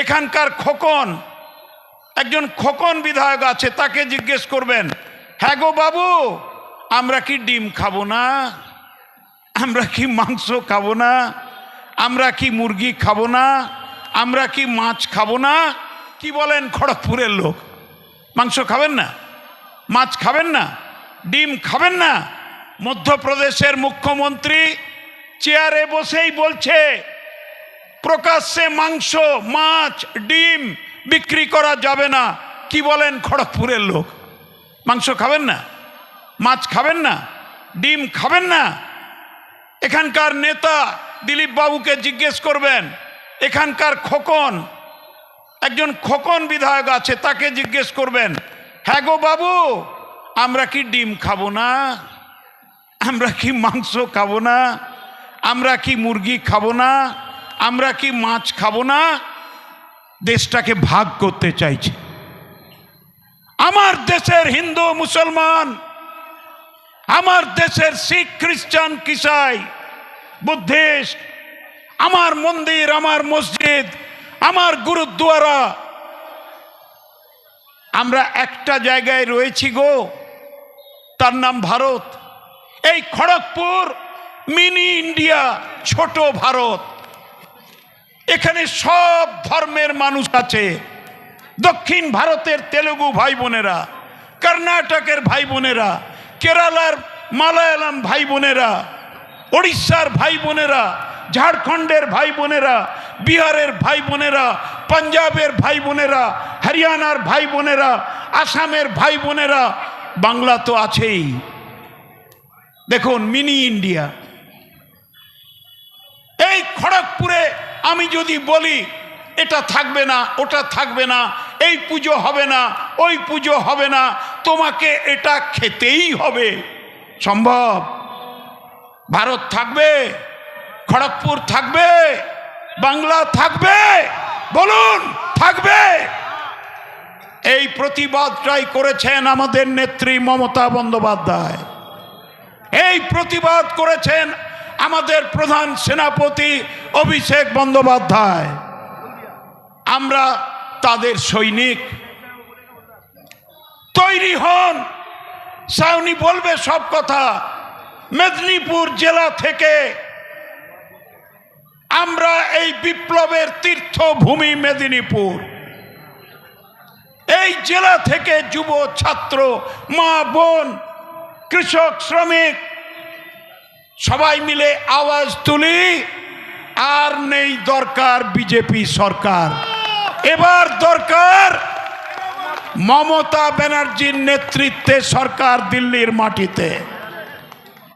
এখানকার খোকন, একজন খোকন বিধায়ক আছে, তাকে জিজ্ঞেস করবেন হ্যাঁ গো বাবু, আমরা কি ডিম খাব না? আমরা কি মাংস খাব না? আমরা কি মুরগি খাব না? আমরা কি মাছ খাব না? কি বলেন খড়গপুরের লোক? মাংস খাবেন না? মাছ খাবেন না? ডিম খাবেন না? মধ্যপ্রদেশের মুখ্যমন্ত্রী চেয়ারে বসেই বলছে প্রকাশ্যে মাংস, মাছ, ডিম বিক্রি করা যাবে না। কি বলেন খড়গপুরের লোক? মাংস খাবেন না? মাছ খাবেন না? ডিম খাবেন না? এখানকার নেতা দিলীপ বাবুকে জিজ্ঞেস করবেন, এখানকার খোকন? একজন খোকন বিধায়ক আছে, তাকে জিজ্ঞেস করবেন হ্যাঁ গো বাবু, আমরা কি ডিম খাব না? আমরা কি মাংস খাব না? আমরা কি মুরগি খাব না? আমরা কি মাছ খাব না? দেশটাকে ভাগ করতে চাইছে। আমার দেশের হিন্দু, মুসলমান, আমার দেশের শিখ, খ্রিস্টান, কিসাই, বুদ্ধিস্ট, আমার মন্দির, আমার মসজিদ, আমার গুরুদ্বারা, আমরা একটা জায়গায় রয়েছি গো। তার নাম ভারত। এই খড়গপুর মিনি ইন্ডিয়া, ছোট ভারত। এখানে সব ধর্মের মানুষ আছে। দক্ষিণ ভারতের তেলেগু ভাই বোনেরা কর্ণাটকের ভাই বোনেরা কেরালার মালায়ালাম ভাই বোনেরা ওড়িশার ভাই বোনেরা ঝাড়খণ্ডের ভাই বোনেরা বিহারের ভাই বোনেরা পাঞ্জাবের ভাই বোনেরা হরিয়ানার ভাই বোনেরা আসামের ভাই বোনেরা বাংলা তো আছেই। দেখুন, মিনি ইন্ডিয়া। এই খড়গপুরে আমি যদি বলি, এটা থাকবে না, ওটা থাকবে না, এই পুজো হবে না, ওই পুজো হবে না, তোমাকে এটা খেতেই হবে। সম্ভব? ভারত থাকবে, খড়গপুর থাকবে, বাংলা থাকবে, বলুন, থাকবে। এই প্রতিবাদটাই করেছেন আমাদের নেত্রী মমতা বন্দ্যোপাধ্যায়। এই প্রতিবাদ করেছেন আমাদের প্রধান সেনাপতি অভিষেক বন্দ্যোপাধ্যায়। আমরা তাদের সৈনিক। তৈরি হন। সাউনি বলবে সব কথা। মেদিনীপুর জেলা থেকে আমরা এই বিপ্লবের তীর্থভূমি মেদিনীপুর। এই জেলা থেকে যুব ছাত্র, মা, বোন, কৃষক, শ্রমিক সবাই মিলে আওয়াজ তুলি, আর নেই দরকার বিজেপি সরকার। এবার দরকার মমতা ব্যানার্জির নেতৃত্বে সরকার দিল্লির মাটিতে।